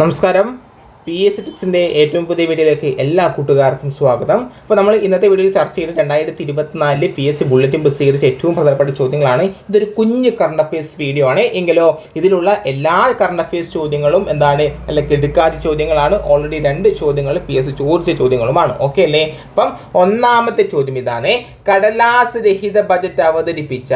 നമസ്കാരം. P S ടിക്സിന്റെ ഏറ്റവും പുതിയ വീഡിയോയിലേക്ക് എല്ലാ കൂട്ടുകാർക്കും സ്വാഗതം. അപ്പോൾ നമ്മൾ ഇന്നത്തെ വീഡിയോയിൽ ചർച്ച ചെയ്യുന്നത് രണ്ടായിരത്തി ഇരുപത്തിനാലിൽ പി എസ് സി ബുള്ളറ്റിൻ പ്രസിദ്ധീകരിച്ച ഏറ്റവും പ്രധാനപ്പെട്ട ചോദ്യങ്ങളാണ്. ഇതൊരു കുഞ്ഞ് കറണ്ട് അഫയേഴ്സ് വീഡിയോ ആണ്. എങ്കിലോ ഇതിലുള്ള എല്ലാ കറണ്ട് അഫയേഴ്സ് ചോദ്യങ്ങളും എന്താണ്? നല്ല കെടുക്കാത്ത ചോദ്യങ്ങളാണ്. ഓൾറെഡി രണ്ട് ചോദ്യങ്ങൾ പി എസ് ചോദിച്ച ചോദ്യങ്ങളുമാണ്. ഓക്കെ അല്ലേ? അപ്പം ഒന്നാമത്തെ ചോദ്യം ഇതാണ്. കടലാസ് രഹിത ബജറ്റ് അവതരിപ്പിച്ച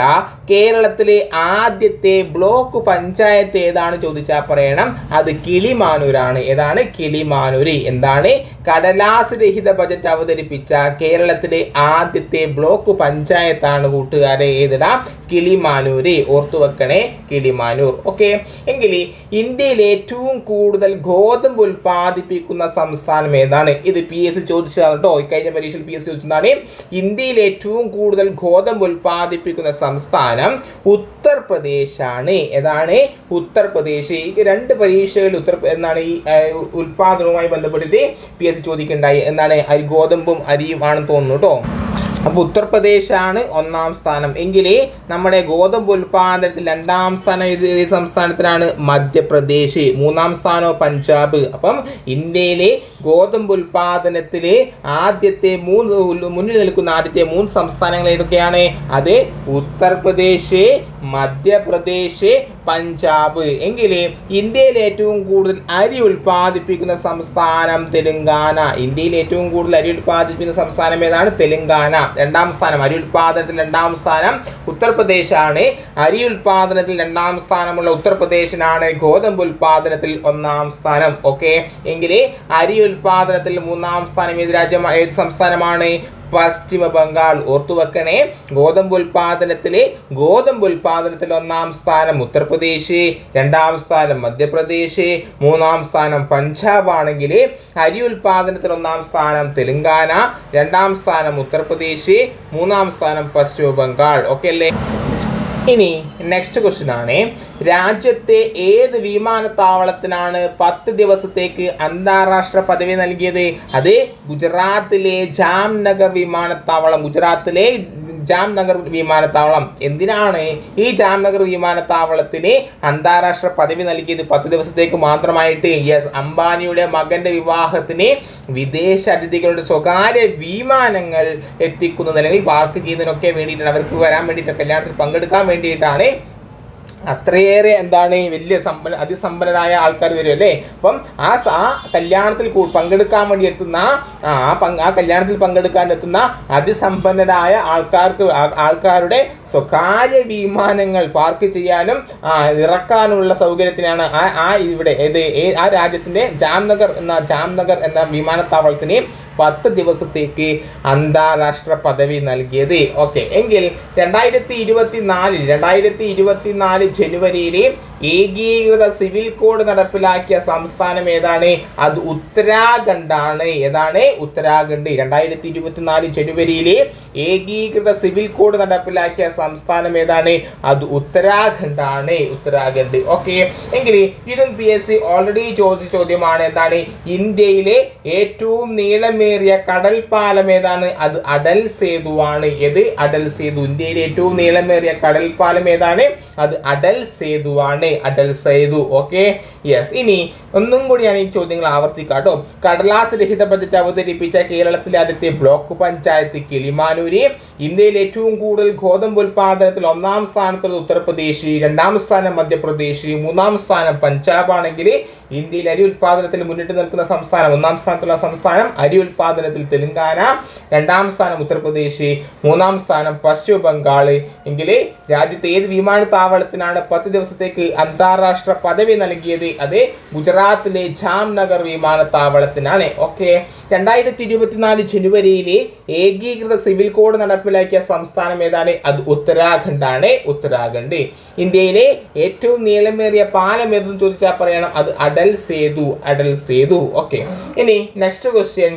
കേരളത്തിലെ ആദ്യത്തെ ബ്ലോക്ക് പഞ്ചായത്ത് ഏതാണ് ചോദിച്ചാൽ പറയണം? അത് കിളിമാനൂരാണ്. ഏതാണ്? കിളിമാനൂര്. എന്താണ്? കടലാസ് രഹിത ബജറ്റ് അവതരിപ്പിച്ച കേരളത്തിലെ ആദ്യത്തെ ബ്ലോക്ക് പഞ്ചായത്താണ് കൂട്ടുകാരെ ഏതിടാം? കിളിമാനൂര്. ഓർത്തു വെക്കണേ കിളിമാനൂർ. ഓക്കെ? എങ്കിൽ ഇന്ത്യയിൽ ഏറ്റവും കൂടുതൽ ഗോതമ്പ് ഉൽപ്പാദിപ്പിക്കുന്ന സംസ്ഥാനം ഏതാണ്? ഇത് പി എസ് ചോദിച്ചതാണ് കേട്ടോ കഴിഞ്ഞ പരീക്ഷയിൽ പി എസ് ചോദിച്ചതാണ്. ഇന്ത്യയിൽ ഏറ്റവും കൂടുതൽ ഗോതമ്പ് ഉൽപ്പാദിപ്പിക്കുന്ന സംസ്ഥാനം ഉത്തർപ്രദേശാണ്. ഏതാണ്? ഉത്തർപ്രദേശ്. രണ്ട് പരീക്ഷകൾ ഉത്തർ എന്നാണ് ഈ ഉൽപാദനവുമായി ബന്ധപ്പെട്ടിട്ട് പി എസ് ചോദിക്കുന്നുണ്ടായി. എന്നാണ് അരി ഗോതമ്പും അരിയും ആണെന്ന് തോന്നുന്നു കേട്ടോ അപ്പോൾ ഉത്തർപ്രദേശാണ് ഒന്നാം സ്ഥാനം. എങ്കിൽ നമ്മുടെ ഗോതമ്പ് ഉൽപാദനത്തിൽ രണ്ടാം സ്ഥാനം ഏത് സംസ്ഥാനത്തിനാണ്? മധ്യപ്രദേശ്. മൂന്നാം സ്ഥാനം പഞ്ചാബ്. അപ്പം ഇന്ത്യയിലെ ഗോതമ്പ് ഉൽപാദനത്തിലെ ആദ്യത്തെ മൂന്ന് മുന്നിൽ നിൽക്കുന്ന ആദ്യത്തെ മൂന്ന് സംസ്ഥാനങ്ങൾ ഏതൊക്കെയാണ്? അത് ഉത്തർപ്രദേശ് മധ്യപ്രദേശ് പഞ്ചാബ്. എങ്കിൽ ഇന്ത്യയിൽ ഏറ്റവും കൂടുതൽ അരി ഉൽപ്പാദിപ്പിക്കുന്ന സംസ്ഥാനം തെലുങ്കാന. ഇന്ത്യയിൽ ഏറ്റവും കൂടുതൽ അരി ഉൽപ്പാദിപ്പിക്കുന്ന സംസ്ഥാനം ഏതാണ്? തെലുങ്കാന. രണ്ടാം സ്ഥാനം. അരി ഉൽപാദനത്തിൽ രണ്ടാം സ്ഥാനം ഉത്തർപ്രദേശാണ്. അരി ഉൽപാദനത്തിൽ രണ്ടാം സ്ഥാനമുള്ള ഉത്തർപ്രദേശിനാണ് ഗോതമ്പ് ഉൽപാദനത്തിൽ ഒന്നാം സ്ഥാനം. ഓക്കെ എങ്കിൽ അരി ഉൽപാദനത്തിൽ മൂന്നാം സ്ഥാനം ഏത് രാജ്യം ഏത് സംസ്ഥാനമാണ്? പശ്ചിമ ബംഗാൾ ഓർത്തുവെക്കണേ. ഗോതമ്പ് ഉൽപാദനത്തിലെ ഗോതമ്പ് ഉൽപാദനത്തിൽ ഒന്നാം സ്ഥാനം ഉത്തർപ്രദേശ് രണ്ടാം സ്ഥാനം മധ്യപ്രദേശ് മൂന്നാം സ്ഥാനം പഞ്ചാബ് ആണെങ്കിൽ അരി ഉൽപാദനത്തിൽ ഒന്നാം സ്ഥാനം തെലുങ്കാന രണ്ടാം സ്ഥാനം ഉത്തർപ്രദേശ് മൂന്നാം സ്ഥാനം പശ്ചിമ ബംഗാൾ. ഓക്കെ അല്ലേ? ഇനി നെക്സ്റ്റ് ക്വസ്റ്റ്യൻ ആണ്. രാജ്യത്തെ ഏത് വിമാനത്താവളത്തിനാണ് പത്ത് ദിവസത്തേക്ക് അന്താരാഷ്ട്ര പദവി നൽകിയത്? അത് ഗുജറാത്തിലെ ജാംനഗർ വിമാനത്താവളം ഗുജറാത്തിലെ ജാംനഗർ വിമാനത്താവളം. എന്തിനാണ് ഈ ജാംനഗർ വിമാനത്താവളത്തിന് അന്താരാഷ്ട്ര പദവി നൽകിയത്? പത്ത് ദിവസത്തേക്ക് മാത്രമായിട്ട്. യെസ് അംബാനിയുടെ മകന്റെ വിവാഹത്തിന് വിദേശ അതിഥികളുടെ സ്വകാര്യ വിമാനങ്ങൾ എത്തിക്കുന്നത് അല്ലെങ്കിൽ പാർക്ക് ചെയ്യുന്നതിനൊക്കെ വേണ്ടിയിട്ടാണ്. അവർക്ക് വരാൻ വേണ്ടിയിട്ട് കല്യാണത്തിൽ പങ്കെടുക്കാൻ വേണ്ടിയിട്ടാണ് അത്രയേറെ എന്താണ് വലിയ സമ്പന്ന അതിസമ്പന്നരായ ആൾക്കാർ വരും അല്ലേ? അപ്പം ആ ആ കല്യാണത്തിൽ പങ്കെടുക്കാൻ വേണ്ടി എത്തുന്ന ആ പങ്ക് ആ കല്യാണത്തിൽ പങ്കെടുക്കാൻ എത്തുന്ന അതിസമ്പന്നരായ ആൾക്കാർക്ക് ആൾക്കാരുടെ സ്വകാര്യ വിമാനങ്ങൾ പാർക്ക് ചെയ്യാനും ഇറക്കാനുള്ള സൗകര്യത്തിനാണ് ആ ആ ഇവിടെ ഏത് ആ രാജ്യത്തിന്റെ ജാംനഗർ എന്ന ജാംനഗർ എന്ന വിമാനത്താവളത്തിന് പത്ത് ദിവസത്തേക്ക് അന്താരാഷ്ട്ര പദവി നൽകിയത്. ഓക്കെ. എങ്കിൽ രണ്ടായിരത്തി ഇരുപത്തി നാലിൽ രണ്ടായിരത്തി ഇരുപത്തി നാല് ജനുവരിയിൽ ഏകീകൃത സിവിൽ കോഡ് നടപ്പിലാക്കിയ സംസ്ഥാനം ഏതാണ്? അത് ഉത്തരാഖണ്ഡാണ്. ഏതാണ്? ഉത്തരാഖണ്ഡ്. രണ്ടായിരത്തി ഇരുപത്തിനാല് ജനുവരിയിലെ ഏകീകൃത സിവിൽ കോഡ് നടപ്പിലാക്കിയ സംസ്ഥാനം ഏതാണ്? അത് ഉത്തരാഖണ്ഡാണ്. ഉത്തരാഖണ്ഡ്. ഓക്കെ. എങ്കിൽ ഇതും പി എസ് സി ഓൾറെഡി ചോദിച്ച ചോദ്യമാണ് എന്താണ്? ഇന്ത്യയിലെ ഏറ്റവും നീളമേറിയ കടൽ പാലം ഏതാണ്? അത് അടൽ സേതുവാണ്. ഏത്? അടൽ സേതു. ഇന്ത്യയിലെ ഏറ്റവും നീളമേറിയ കടൽ പാലം ഏതാണ്? അത് അടൽ സേതുവാണ്. അടൽ സേതു ഓക്കെ യെസ് ഇനി ഒന്നും കൂടിയാണ് ഈ ചോദ്യങ്ങൾ ആവർത്തിക്കാട്ടോ കടലാസ് രഹിത ബജറ്റ് അവതരിപ്പിച്ച കേരളത്തിലെ ആദ്യത്തെ ബ്ലോക്ക് പഞ്ചായത്ത് കിളിമാനൂര്. ഇന്ത്യയിൽ ഏറ്റവും കൂടുതൽ ഗോതമ്പ് ഉൽപാദനത്തിൽ ഒന്നാം സ്ഥാനത്തുള്ളത് ഉത്തർപ്രദേശ് രണ്ടാം സ്ഥാനം മധ്യപ്രദേശ് മൂന്നാം സ്ഥാനം പഞ്ചാബ് ആണെങ്കിൽ ഇന്ത്യയിൽ അരി ഉൽപാദനത്തിൽ മുന്നിട്ട് നിൽക്കുന്ന സംസ്ഥാനം ഒന്നാം സ്ഥാനത്തുള്ള സംസ്ഥാനം അരി ഉൽപാദനത്തിൽ തെലുങ്കാന രണ്ടാം സ്ഥാനം ഉത്തർപ്രദേശ് മൂന്നാം സ്ഥാനം പശ്ചിമ ബംഗാൾ എങ്കിൽ രാജ്യത്തെ ഏത് വിമാനത്താവളത്തിനാണ് പത്ത് ദിവസത്തേക്ക് അന്താരാഷ്ട്ര പദവി നൽകിയത് അത് ഗുജറാത്തിലെ ജാംനഗർ വിമാനത്താവളത്തിനാണ്. ഓക്കെ രണ്ടായിരത്തി ഇരുപത്തിനാല് ജനുവരിയിൽ ഏകീകൃത സിവിൽ കോഡ് നടപ്പിലാക്കിയ സംസ്ഥാനം ഏതാണ്? അത് ഉത്തരാഖണ്ഡാണ്. ഉത്തരാഖണ്ഡ്. ഇന്ത്യയിലെ ഏറ്റവും നീളമേറിയ പാലം ഏതെന്ന് ചോദിച്ചാൽ പറയണം? അത് അടൽ സേതു അടൽ സേതു. ഓക്കെ ഇനി നെക്സ്റ്റ് ക്വസ്റ്റ്യൻ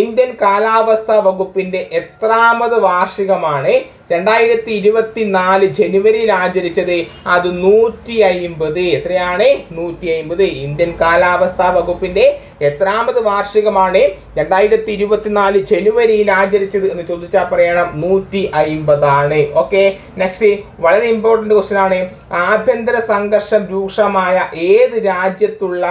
ഇന്ത്യൻ കാലാവസ്ഥാ വകുപ്പിന്റെ എത്രാമത് വാർഷികമാണ് രണ്ടായിരത്തി ഇരുപത്തി നാല് ജനുവരിയിൽ ആചരിച്ചത് അത് നൂറ്റി അയിമ്പത് എത്രയാണ്? നൂറ്റി അയിമ്പത് ഇന്ത്യൻ കാലാവസ്ഥാ വകുപ്പിന്റെ എത്രാമത് വാർഷികമാണ് രണ്ടായിരത്തി ഇരുപത്തിനാല് ജനുവരിയിൽ ആചരിച്ചത് എന്ന് ചോദിച്ചാൽ പറയണം നൂറ്റി അയിമ്പതാണ് ഓക്കെ നെക്സ്റ്റ് വളരെ ഇമ്പോർട്ടന്റ് ക്വസ്റ്റ്യൻ ആണ്. ആഭ്യന്തര സംഘർഷം രൂക്ഷമായ ഏത് രാജ്യത്തുള്ള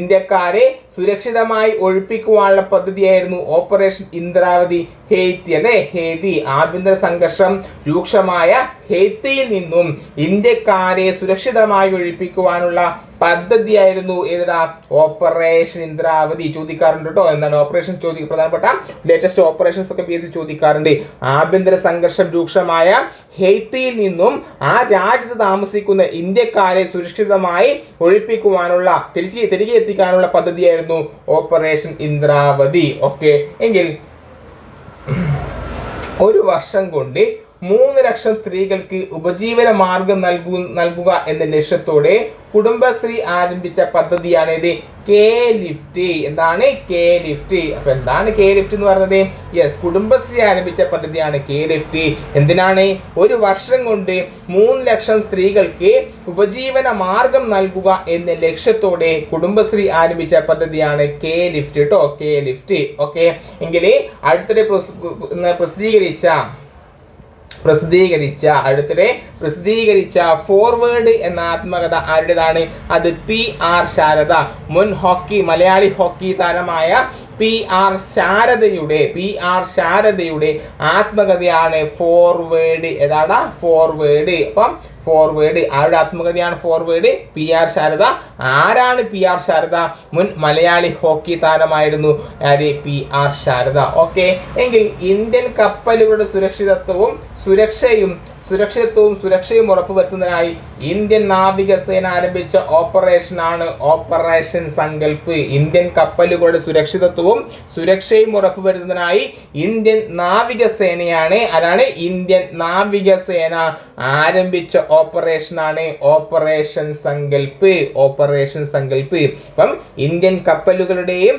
ഇന്ത്യക്കാരെ സുരക്ഷിതമായി ഒഴിപ്പിക്കുവാനുള്ള പദ്ധതിയായിരുന്നു ഓപ്പറേഷൻ ഇന്ദ്രാവതി. ഹെയ്ത്തി അല്ലെ ഹെയ്തി ആഭ്യന്തര സംഘർഷം രൂക്ഷമായ ഹെയ്ത്തിയിൽ നിന്നും ഇന്ത്യക്കാരെ സുരക്ഷിതമായി ഒഴിപ്പിക്കുവാനുള്ള പദ്ധതിയായിരുന്നു ഏതാ? ഓപ്പറേഷൻ ഇന്ദ്രാവതി. ചോദിക്കാറുണ്ട് കേട്ടോ. എന്താണ്? ഓപ്പറേഷൻ ചോദി പ്രധാനപ്പെട്ട ലേറ്റസ്റ്റ് ഓപ്പറേഷൻസ് ഒക്കെ പി എസ് സി ചോദിക്കാറുണ്ട്. ആഭ്യന്തര സംഘർഷം രൂക്ഷമായ ഹെയ്ത്തിയിൽ നിന്നും ആ രാജ്യത്ത് താമസിക്കുന്ന ഇന്ത്യക്കാരെ സുരക്ഷിതമായി ഒഴിപ്പിക്കുവാനുള്ള തിരികെ തിരികെ എത്തിക്കാനുള്ള പദ്ധതിയായിരുന്നു ഓപ്പറേഷൻ ഇന്ദ്രാവതി. ഓക്കെ എങ്കിൽ ഒരു വർഷം കൊണ്ട് മൂന്ന് ലക്ഷം സ്ത്രീകൾക്ക് ഉപജീവന മാർഗം നൽകൂ നൽകുക എന്ന ലക്ഷ്യത്തോടെ കുടുംബശ്രീ ആരംഭിച്ച പദ്ധതിയാണ് ഇത് കെ ലിഫ്റ്റ് എന്താണ് കെ ലിഫ്റ്റ് അപ്പൊ എന്താണ് കെ ലിഫ്റ്റ് എന്ന് പറഞ്ഞത്? യെസ് കുടുംബശ്രീ ആരംഭിച്ച പദ്ധതിയാണ് കെ ലിഫ്റ്റ് എന്തിനാണ്? ഒരു വർഷം കൊണ്ട് മൂന്ന് ലക്ഷം സ്ത്രീകൾക്ക് ഉപജീവന മാർഗം നൽകുക എന്ന ലക്ഷ്യത്തോടെ കുടുംബശ്രീ ആരംഭിച്ച പദ്ധതിയാണ് കെ ലിഫ്റ്റ് കേട്ടോ കെ ലിഫ്റ്റ് ഓക്കെ എങ്കിൽ അടുത്തിടെ പ്രസ്- പ്രസിദ്ധീകരിച്ച പ്രസിദ്ധീകരിച്ച അടുത്തിടെ പ്രസിദ്ധീകരിച്ച ഫോർവേഡ് എന്ന ആത്മകഥ ആരുടേതാണ്? അത് പി ആർ ശാരദ മുൻ ഹോക്കി മലയാളി ഹോക്കി താരമായ പി ആർ ശാരദയുടെ പി ആർ ശാരദയുടെ ആത്മകഥയാണ് ഫോർവേഡ് ഏതാണ് ഫോർവേഡ് അപ്പം ഫോർവേഡ് ആരുടെ ആത്മകഥയാണ് ഫോർവേഡ് പി ആർ ശാരദ. ആരാണ് പി ആർ ശാരദ? മുൻ മലയാളി ഹോക്കി താരമായിരുന്നു ആര്? P R Sharada. ഓക്കെ. എങ്കിൽ ഇന്ത്യൻ കപ്പലുകളുടെ സുരക്ഷിതത്വവും സുരക്ഷയും സുരക്ഷിതത്വവും സുരക്ഷയും ഉറപ്പുവരുത്തുന്നതിനായി ഇന്ത്യൻ നാവികസേന ആരംഭിച്ച ഓപ്പറേഷൻ ആണ് ഓപ്പറേഷൻ സങ്കൽപ്പ്. ഇന്ത്യൻ കപ്പലുകളുടെ സുരക്ഷിതത്വവും സുരക്ഷയും ഉറപ്പുവരുത്തുന്നതിനായി ഇന്ത്യൻ നാവികസേനയാണ് അതാണ് ഇന്ത്യൻ നാവികസേന ആരംഭിച്ച ഓപ്പറേഷൻ ആണ് ഓപ്പറേഷൻ സങ്കൽപ്പ് ഓപ്പറേഷൻ സങ്കൽപ്പ്. അപ്പം ഇന്ത്യൻ കപ്പലുകളുടെയും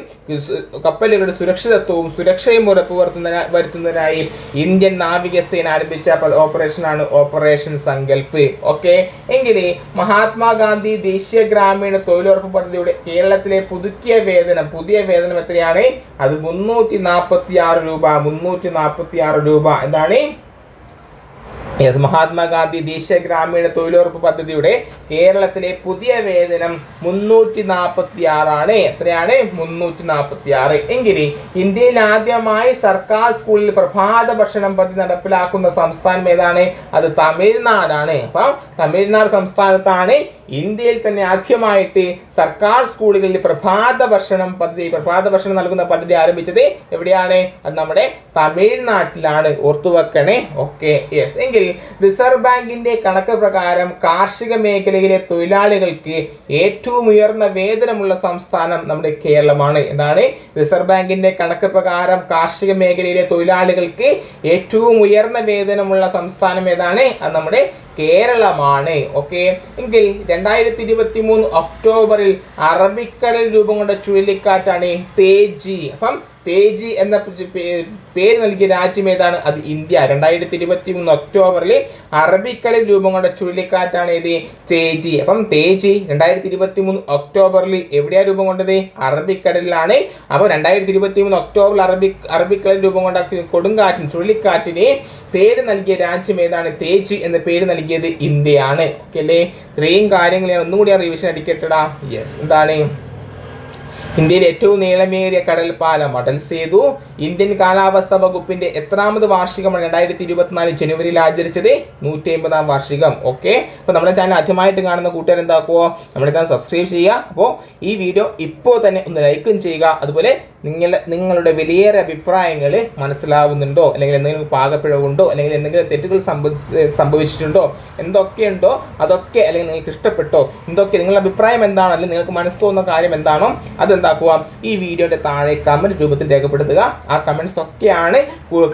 കപ്പലുകളുടെ സുരക്ഷിതത്വവും സുരക്ഷയും ഉറപ്പുവരുത്തുന്ന വരുത്തുന്നതിനായി ഇന്ത്യൻ നാവികസേന ആരംഭിച്ച ഓപ്പറേഷൻ ആണ് ഓപ്പറേഷൻ സങ്കൽപ്പ്. ഓക്കെ? എങ്കിൽ മഹാത്മാഗാന്ധി ദേശീയ ഗ്രാമീണ തൊഴിലുറപ്പ് പദ്ധതിയുടെ കേരളത്തിലെ പുതുക്കിയ വേതനം പുതിയ വേതനം എത്രയാണ്? അത് മുന്നൂറ്റി നാൽപ്പത്തി ആറ് രൂപ മുന്നൂറ്റി നാൽപ്പത്തി ആറ് രൂപ. എന്താണ്? യെസ് മഹാത്മാഗാന്ധി ദേശീയ ഗ്രാമീണ തൊഴിലുറപ്പ് പദ്ധതിയുടെ കേരളത്തിലെ പുതിയ വേതനം മുന്നൂറ്റി നാൽപ്പത്തി ആറാണ് എത്രയാണ്? മുന്നൂറ്റി നാൽപ്പത്തി ആറ് എങ്കിൽ ഇന്ത്യയിൽ ആദ്യമായി സർക്കാർ സ്കൂളിൽ പ്രഭാത ഭക്ഷണം പദ്ധതി നടപ്പിലാക്കുന്ന സംസ്ഥാനം ഏതാണ്? അത് തമിഴ്നാടാണ്. അപ്പം തമിഴ്നാട് സംസ്ഥാനത്താണ് ഇന്ത്യയിൽ തന്നെ ആദ്യമായിട്ട് സർക്കാർ സ്കൂളുകളിൽ പ്രഭാത ഭക്ഷണം പദ്ധതി പ്രഭാത ഭക്ഷണം നൽകുന്ന പദ്ധതി ആരംഭിച്ചത് എവിടെയാണ്? അത് നമ്മുടെ തമിഴ്നാട്ടിലാണ്. ഓർത്തുവെക്കണേ. ഓക്കെ യെസ് എങ്കിൽ റിസർവ് ബാങ്കിന്റെ കണക്ക് പ്രകാരം കാർഷിക മേഖലയിലെ തൊഴിലാളികൾക്ക് ഏറ്റവും ഉയർന്ന വേതനമുള്ള സംസ്ഥാനം നമ്മുടെ കേരളമാണ്. എന്താണ്? റിസർവ് ബാങ്കിന്റെ കണക്ക് പ്രകാരം കാർഷിക മേഖലയിലെ തൊഴിലാളികൾക്ക് ഏറ്റവും ഉയർന്ന വേതനമുള്ള സംസ്ഥാനം ഏതാണ്? അത് നമ്മുടെ കേരളമാണ്. ഓക്കെ എങ്കിൽ രണ്ടായിരത്തി ഇരുപത്തി മൂന്ന് ഒക്ടോബറിൽ അറബിക്കടൽ രൂപം കൊണ്ട ചുഴലിക്കാറ്റാണ് തേജി. അപ്പം തേജി എന്ന പേര് നൽകിയ രാജ്യം ഏതാണ്? അത് ഇന്ത്യ. രണ്ടായിരത്തി ഇരുപത്തി മൂന്ന് ഒക്ടോബറിൽ അറബിക്കടൽ രൂപം കൊണ്ട ചുഴലിക്കാറ്റാണ് ഇത് തേജി. അപ്പം തേജി രണ്ടായിരത്തി ഇരുപത്തി മൂന്ന് ഒക്ടോബറിൽ എവിടെയാണ് രൂപം കൊണ്ടത്? അറബിക്കടലിലാണ്. അപ്പോൾ രണ്ടായിരത്തി ഇരുപത്തി മൂന്ന് ഒക്ടോബറിൽ അറബി അറബിക്കടൽ രൂപം കൊണ്ട കൊടുങ്കാറ്റിന് ചുഴലിക്കാറ്റിന് പേര് നൽകിയ രാജ്യം ഏതാണ്? തേജ് എന്ന പേര് നൽകിയത് ഇന്ത്യയാണ്. ഓക്കെ അല്ലേ? ഇത്രയും കാര്യങ്ങൾ ഞാൻ ഒന്നും കൂടി റിവിഷൻ അടിക്കട്ടടാ. യെസ് എന്താണ്? ഇന്ത്യയിലെ ഏറ്റവും നീളമേറിയ കടൽ പാലം അടൽ സേതു. ഇന്ത്യൻ കാലാവസ്ഥാ വകുപ്പിന്റെ എത്രാമത് വാർഷികമാണ് രണ്ടായിരത്തി ഇരുപത്തിനാല് ജനുവരിയിൽ ആചരിച്ചത്? നൂറ്റി അമ്പതാം വാർഷികം. ഓക്കെ. അപ്പോൾ നമ്മുടെ ചാനൽ ആദ്യമായിട്ട് കാണുന്ന കൂട്ടുകാർ എന്താക്കുമോ നമ്മുടെ ചാനൽ സബ്സ്ക്രൈബ് ചെയ്യുക. അപ്പോൾ ഈ വീഡിയോ ഇപ്പോൾ തന്നെ ഒന്ന് ലൈക്കും ചെയ്യുക. അതുപോലെ നിങ്ങൾ നിങ്ങളുടെ വിലയേറെ അഭിപ്രായങ്ങൾ മനസ്സിലാവുന്നുണ്ടോ? അല്ലെങ്കിൽ എന്തെങ്കിലും പാകപ്പിഴവുണ്ടോ? അല്ലെങ്കിൽ എന്തെങ്കിലും തെറ്റുകൾ സംഭവിച്ച് സംഭവിച്ചിട്ടുണ്ടോ? എന്തൊക്കെയുണ്ടോ? അതൊക്കെ അല്ലെങ്കിൽ നിങ്ങൾക്ക് ഇഷ്ടപ്പെട്ടോ? എന്തൊക്കെ നിങ്ങളുടെ അഭിപ്രായം എന്താണോ? അല്ലെങ്കിൽ നിങ്ങൾക്ക് മനസ്സ് തോന്നുന്ന കാര്യം എന്താണോ അതെന്താക്കുക ഈ വീഡിയോയുടെ താഴെ കമന്റ് രൂപത്തിൽ രേഖപ്പെടുത്തുക. ആ കമന്റ്സ് ഒക്കെയാണ്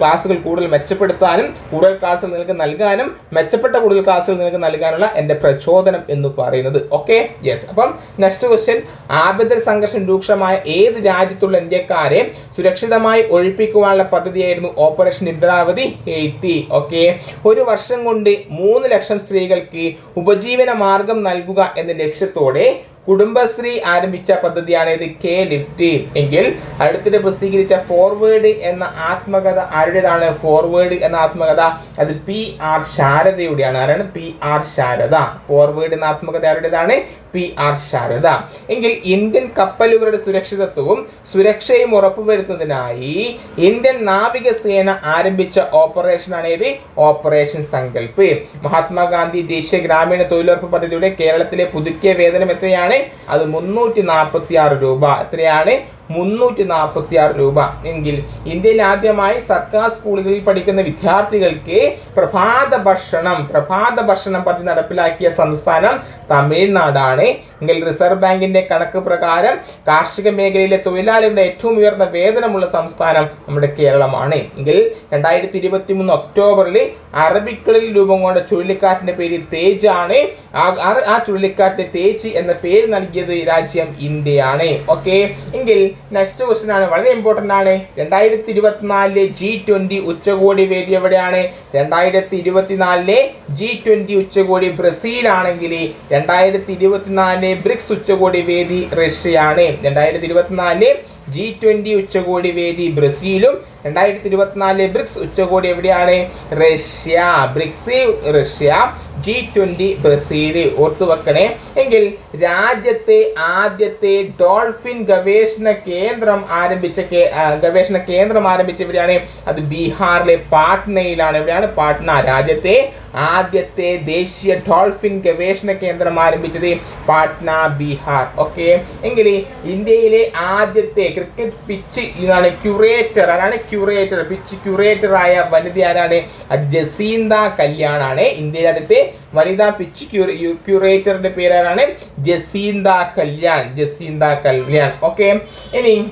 ക്ലാസ്സുകൾ കൂടുതൽ മെച്ചപ്പെടുത്താനും കൂടുതൽ ക്ലാസ്സുകൾ നിങ്ങൾക്ക് നൽകാനും മെച്ചപ്പെട്ട കൂടുതൽ ക്ലാസ്സുകൾ നിങ്ങൾക്ക് നൽകാനുള്ള എന്റെ പ്രചോദനം എന്ന് പറയുന്നത്. ഓക്കെ യെസ് അപ്പം നെക്സ്റ്റ് ക്വസ്റ്റ്യൻ ആഭ്യന്തര സംഘർഷം രൂക്ഷമായ ഏത് രാജ്യത്തുള്ള ഇന്ത്യക്കാരെ സുരക്ഷിതമായി ഒഴിപ്പിക്കുവാനുള്ള പദ്ധതിയായിരുന്നു ഓപ്പറേഷൻ ഇന്ദ്രാവതി എയ്റ്റി ഓക്കെ ഒരു വർഷം കൊണ്ട് മൂന്ന് ലക്ഷം സ്ത്രീകൾക്ക് ഉപജീവന മാർഗം നൽകുക എന്ന ലക്ഷ്യത്തോടെ കുടുംബശ്രീ ആരംഭിച്ച പദ്ധതിയാണ് ഇത് കെ ലിഫ്റ്റ് എങ്കിൽ അടുത്തിടെ പ്രസിദ്ധീകരിച്ച ഫോർവേഡ് എന്ന ആത്മകഥ ആരുടേതാണ്? ഫോർവേഡ് എന്ന ആത്മകഥ അത് പി ആർ ശാരദയുടെയാണ്. ആരാണ്? P R Sharada. ഫോർവേഡ് എന്ന ആത്മകഥ ആരുടേതാണ്? P R Sharada. എങ്കിൽ ഇന്ത്യൻ കപ്പലുകളുടെ സുരക്ഷിതത്വവും സുരക്ഷയും ഉറപ്പുവരുത്തുന്നതിനായി ഇന്ത്യൻ നാവികസേന ആരംഭിച്ച ഓപ്പറേഷനാണ് ഇത് ഓപ്പറേഷൻ സങ്കല്പ് മഹാത്മാഗാന്ധി ദേശീയ ഗ്രാമീണ തൊഴിലുറപ്പ് പദ്ധതിയുടെ കേരളത്തിലെ പുതുക്കിയ വേതനം എത്രയാണ്? അത് മുന്നൂറ്റി നാൽപ്പത്തി ആറ് രൂപ. എത്രയാണ്? മുന്നൂറ്റി നാൽപ്പത്തി ആറ് രൂപ. എങ്കിൽ ഇന്ത്യയിൽ ആദ്യമായി സർക്കാർ സ്കൂളുകളിൽ പഠിക്കുന്ന വിദ്യാർത്ഥികൾക്ക് പ്രഭാത ഭക്ഷണം പ്രഭാത ഭക്ഷണം പദ്ധതി നടപ്പിലാക്കിയ സംസ്ഥാനം തമിഴ്നാടാണ്. എങ്കിൽ റിസർവ് ബാങ്കിന്റെ കണക്ക് പ്രകാരം കാർഷിക മേഖലയിലെ തൊഴിലാളികളുടെ ഏറ്റവും ഉയർന്ന വേതനമുള്ള സംസ്ഥാനം നമ്മുടെ കേരളമാണ്. എങ്കിൽ രണ്ടായിരത്തി ഇരുപത്തി മൂന്ന് ഒക്ടോബറിൽ അറബിക്കളിൽ രൂപം കൊണ്ട ചുഴലിക്കാറ്റിന്റെ പേര് തേജ് ആണ്. ആ- ചുഴലിക്കാറ്റിന്റെ തേജ് എന്ന പേര് നൽകിയത് രാജ്യം ഇന്ത്യയാണ്. ഓക്കെ? എങ്കിൽ നെക്സ്റ്റ് ക്വസ്റ്റ്യൻ ആണ്. വളരെ ഇമ്പോർട്ടന്റ് ആണ്. രണ്ടായിരത്തി ഇരുപത്തിനാലിലെ ജി ട്വന്റി ഉച്ചകോടി വേദി എവിടെയാണ്? രണ്ടായിരത്തി ഇരുപത്തിനാലിലെ ജി ട്വന്റി ഉച്ചകോടി ബ്രസീലാണെങ്കിൽ രണ്ടായിരത്തി ഇരുപത്തിനാലിലെ ബ്രിക്സ് ഉച്ചകോടി വേദി റഷ്യയാണ് രണ്ടായിരത്തി ഇരുപത്തിനാലിലെ ജി ട്വന്റി ഉച്ചകോടി വേദി ബ്രസീലും രണ്ടായിരത്തി ഇരുപത്തിനാലിലെ ബ്രിക്സ് ഉച്ചകോടി എവിടെയാണ്? Russia. BRICS Russia. G twenty Brazil ഓർത്തു വെക്കണേ എങ്കിൽ രാജ്യത്തെ ആദ്യത്തെ ഡോൾഫിൻ ഗവേഷണ കേന്ദ്രം ആരംഭിച്ച ഗവേഷണ കേന്ദ്രം ആരംഭിച്ച എവിടെയാണ് അത് ബീഹാറിലെ പാട്നയിലാണ്. എവിടെയാണ്? പാട്ന. രാജ്യത്തെ ആദ്യത്തെ ദേശീയ ഡോൾഫിൻ ഗവേഷണ കേന്ദ്രം ആരംഭിച്ചത് പാട്ന ബീഹാർ. ഓക്കെ? എങ്കിൽ ഇന്ത്യയിലെ ആദ്യത്തെ ക്രിക്കറ്റ് പിച്ച് ഇതാണ് ക്യൂറേറ്റർ. അതാണ് ക്യൂറേറ്റർ? പിച്ച് ക്യൂറേറ്റർ ആയ വനിത ആരാണ്? അത് ജസീന്ത കല്യാണാണ്. ഇന്ത്യയിലെ ആദ്യത്തെ വനിതാ പിച്ച് ക്യൂറേറ്ററിന്റെ പേരാരാണ് Jacinda Kalyan. Jacinda Kalyan. Okay? ഇനി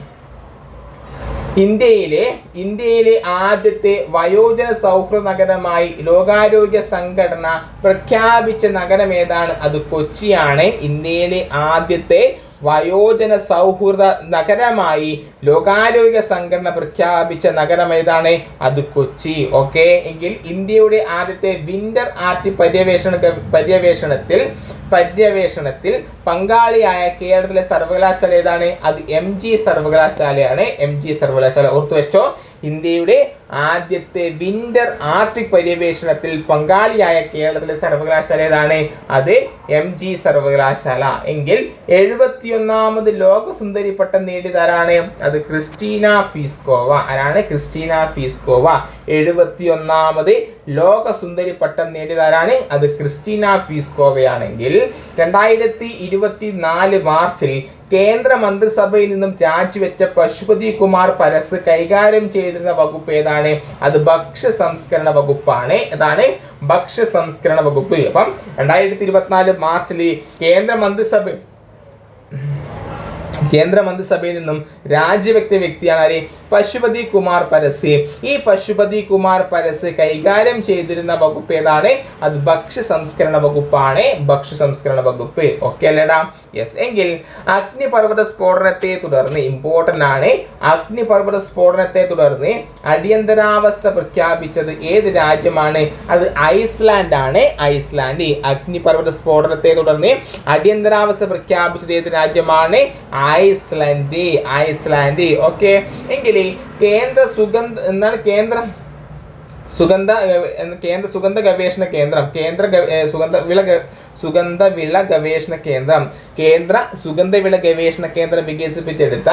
ഇന്ത്യയിലെ ഇന്ത്യയിലെ ആദ്യത്തെ വയോജന സൗഹൃദ നഗരമായി ലോകാരോഗ്യ സംഘടന പ്രഖ്യാപിച്ച നഗരം ഏതാണ് അത് കൊച്ചിയാണ്. ഇന്ത്യയിലെ ആദ്യത്തെ വയോജന സൗഹൃദ നഗരമായി ലോകാരോഗ്യ സംഘടന പ്രഖ്യാപിച്ച നഗരം ഏതാണ്? അത് കൊച്ചി. ഓക്കെ? എങ്കിൽ ഇന്ത്യയുടെ ആദ്യത്തെ വിന്റർ ആർട്ട് പര്യവേഷണ പര്യവേഷണത്തിൽ പര്യവേഷണത്തിൽ പങ്കാളിയായ കേരളത്തിലെ സർവകലാശാല ഏതാണ്? അത് എം ജി സർവകലാശാലയാണ്. എം ജി സർവകലാശാല. ഓർത്തു വെച്ചോ ഇന്ത്യയുടെ ആദ്യത്തെ വിന്റർ ആർട്ടിക് പര്യവേഷണത്തിൽ പങ്കാളിയായ കേരളത്തിലെ സർവകലാശാല ഏതാണ്? അത് എം ജി സർവകലാശാല. എങ്കിൽ എഴുപത്തിയൊന്നാമത് ലോകസുന്ദരി പട്ടം നേടിയതാരാണ്? അത് ക്രിസ്റ്റീന ഫീസ്കോവ. ആരാണ് ക്രിസ്റ്റീന ഫീസ്കോവ? എഴുപത്തിയൊന്നാമത് ലോകസുന്ദരി പട്ടം നേടിയതാരാണ്? അത് ക്രിസ്റ്റീന ഫീസ്കോവയാണെങ്കിൽ രണ്ടായിരത്തി ഇരുപത്തി നാല് മാർച്ചിൽ കേന്ദ്ര മന്ത്രിസഭയിൽ നിന്നും രാജിവെച്ച പശുപതി കുമാർ പരസ് കൈകാര്യം ചെയ്തിരുന്ന വകുപ്പ് ഏതാണ്? അത് ഭക്ഷ്യ സംസ്കരണ വകുപ്പാണ്. അതാണ് ഭക്ഷ്യ സംസ്കരണ വകുപ്പ്. അപ്പം രണ്ടായിരത്തി ഇരുപത്തിനാല് മാർച്ചിൽ കേന്ദ്ര മന്ത്രിസഭ കേന്ദ്ര മന്ത്രിസഭയിൽ നിന്നും രാജിവെക്ത വ്യക്തിയാണ് ആര്? പശുപതി കുമാർ പരസ് ഈ പശുപതി കുമാർ പരസ് കൈകാര്യം ചെയ്തിരുന്ന വകുപ്പ് ഏതാണ്? അത് ഭക്ഷ്യ സംസ്കരണ വകുപ്പാണ്. ഭക്ഷ്യ സംസ്കരണ വകുപ്പ്. ഓക്കെ അല്ലേടാ? യെസ് എങ്കിൽ അഗ്നിപർവത സ്ഫോടനത്തെ തുടർന്ന് ഇമ്പോർട്ടന്റ് ആണ്. അഗ്നിപർവത സ്ഫോടനത്തെ തുടർന്ന് അടിയന്തരാവസ്ഥ പ്രഖ്യാപിച്ചത് ഏത് രാജ്യമാണ്? അത് ഐസ്ലാൻഡ് ആണ്. ഐസ്ലാൻഡ്. അഗ്നിപർവത സ്ഫോടനത്തെ തുടർന്ന് അടിയന്തരാവസ്ഥ പ്രഖ്യാപിച്ചത് ഏത് രാജ്യമാണ്? Iceland Iceland. ഓക്കെ. എങ്കിൽ കേന്ദ്ര സുഗന്ധ എന്താണ് കേന്ദ്ര? സുഗന്ധ കേന്ദ്ര സുഗന്ധ ഗവേഷണ കേന്ദ്രം. കേന്ദ്ര സുഗന്ധ വിള സുഗന്ധ വിള ഗവേഷണ കേന്ദ്രം. കേന്ദ്ര സുഗന്ധ വിള ഗവേഷണ കേന്ദ്രം വികസിപ്പിച്ചെടുത്ത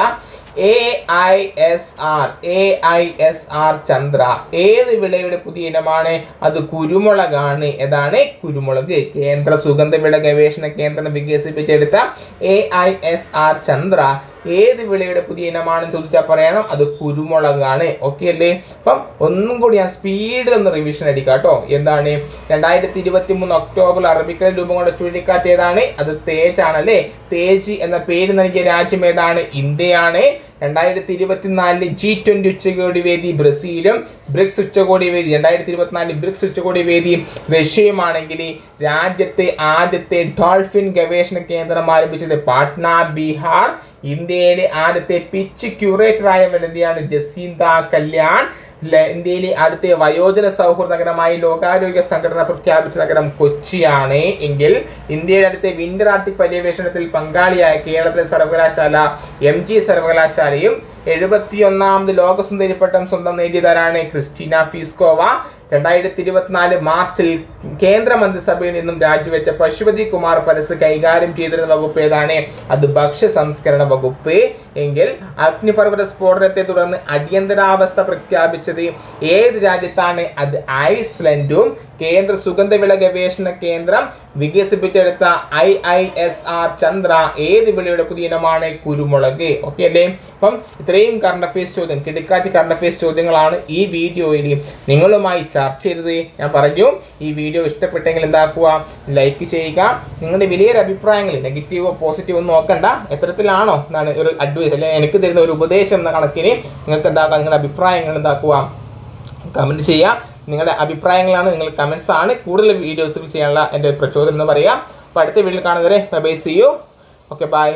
A I S R A I S R Chandra. ഏത് വിളയുടെ പുതിയ ഇനമാണ്? അത് കുരുമുളകാണ്. ഏതാണ്? കുരുമുളക്. കേന്ദ്ര സുഗന്ധവിള ഗവേഷണ കേന്ദ്രം വികസിപ്പിച്ചെടുത്ത A I S R Chandra. ഏത് വിളയുടെ പുതിയ ഇനമാണെന്ന് ചോദിച്ചാൽ പറയണം? അത് കുരുമുളകാണ്. ഓക്കെ അല്ലേ? അപ്പം ഒന്നും കൂടി ആ സ്പീഡിൽ ഒന്ന് റിവിഷൻ അടിക്കാം കേട്ടോ എന്താണ്? രണ്ടായിരത്തി ഇരുപത്തി മൂന്ന് ഒക്ടോബർ അറബിക്കടൽ രൂപം കൊണ്ട ചുഴലിക്കാറ്റ് ഏതാണ്? അത് തേജ് ആണല്ലേ? തേജ് എന്ന പേര് നൽകിയ രാജ്യം ഏതാണ്? ഇന്ത്യയാണ്. രണ്ടായിരത്തി ഇരുപത്തിനാലിൽ ജി ട്വന്റി ഉച്ചകോടി വേദി ബ്രസീലും ബ്രിക്സ് ഉച്ചകോടി വേദി രണ്ടായിരത്തി ഇരുപത്തിനാലിൽ ബ്രിക്സ് ഉച്ചകോടി വേദി റഷ്യയുമാണെങ്കിൽ രാജ്യത്തെ ആദ്യത്തെ ഡോൾഫിൻ ഗവേഷണ കേന്ദ്രം ആരംഭിച്ചത് പാട്ന ബീഹാർ. ഇന്ത്യയിലെ ആദ്യത്തെ പിച്ച് ക്യൂറേറ്റർ ആയ വനിതയാണ് ജസീന്ത കല്യാൺ. ഇന്ത്യയിലെ അടുത്ത വയോജന സൗഹൃദ നഗരമായി ലോകാരോഗ്യ സംഘടന പ്രഖ്യാപിച്ച നഗരം കൊച്ചിയാണ്. എങ്കിൽ ഇന്ത്യയുടെ അടുത്ത വിന്റർ ആർട്ടിക് പര്യവേഷണത്തിൽ പങ്കാളിയായ കേരളത്തിലെ സർവകലാശാല എം ജി സർവകലാശാലയും എഴുപത്തിയൊന്നാമത് ലോകസുന്ദരി പട്ടം സ്വന്തം നേടിയതാരാണ്? ക്രിസ്റ്റീന ഫീസ്കോവ. രണ്ടായിരത്തി ഇരുപത്തിനാല് മാർച്ചിൽ കേന്ദ്ര മന്ത്രിസഭയിൽ നിന്നും രാജിവെച്ച പശുപതി കുമാർ പരസ് കൈകാര്യം ചെയ്തിരുന്ന വകുപ്പ് ഏതാണ്? അത് ഭക്ഷ്യ സംസ്കരണ വകുപ്പ്. എങ്കിൽ അഗ്നിപർവത സ്ഫോടനത്തെ തുടർന്ന് അടിയന്തരാവസ്ഥ പ്രഖ്യാപിച്ചത് ഏത് രാജ്യത്താണ്? അത് ഐസ്ലൻഡും. കേന്ദ്ര സുഗന്ധവിള ഗവേഷണ കേന്ദ്രം വികസിപ്പിച്ചെടുത്ത I I S R Chandra ഏത് വിളയുടെ പുതിയ ഇനമാണ് കുരുമുളക്. ഓക്കെ അല്ലേ? അപ്പം ഇത്രയും കറണ്ട് അഫയേഴ്സ് ചോദ്യം കിടക്കാറ്റ് കറണ്ട് അഫയേഴ്സ് ചോദ്യങ്ങളാണ് ഈ വീഡിയോയിൽ നിങ്ങളുമായി ചർച്ച ചെയ്തത്. ഞാൻ പറഞ്ഞു ഈ വീഡിയോ ഇഷ്ടപ്പെട്ടെങ്കിൽ എന്താക്കുക? ലൈക്ക് ചെയ്യുക. നിങ്ങളുടെ വലിയൊരു അഭിപ്രായങ്ങൾ നെഗറ്റീവോ പോസിറ്റീവോ ഒന്നും നോക്കണ്ട. എത്തരത്തിലാണോ എന്നാണ് ഒരു അഡ്വൈസ് അല്ലെങ്കിൽ എനിക്ക് തരുന്ന ഒരു ഉപദേശം എന്ന കണക്കിന് നിങ്ങൾക്ക് എന്താക്കുക നിങ്ങളുടെ അഭിപ്രായങ്ങൾ എന്താക്കുക? കമന്റ് ചെയ്യുക. നിങ്ങളുടെ അഭിപ്രായങ്ങളാണ് നിങ്ങൾ കമൻസ് ആണ് കൂടുതൽ വീഡിയോസ് ചെയ്യാനുള്ള എന്റെ പ്രചോദനം എന്ന് പറയാം. അപ്പോൾ അടുത്ത വീഡിയോ കാണുന്നവരെ bye see you okay bye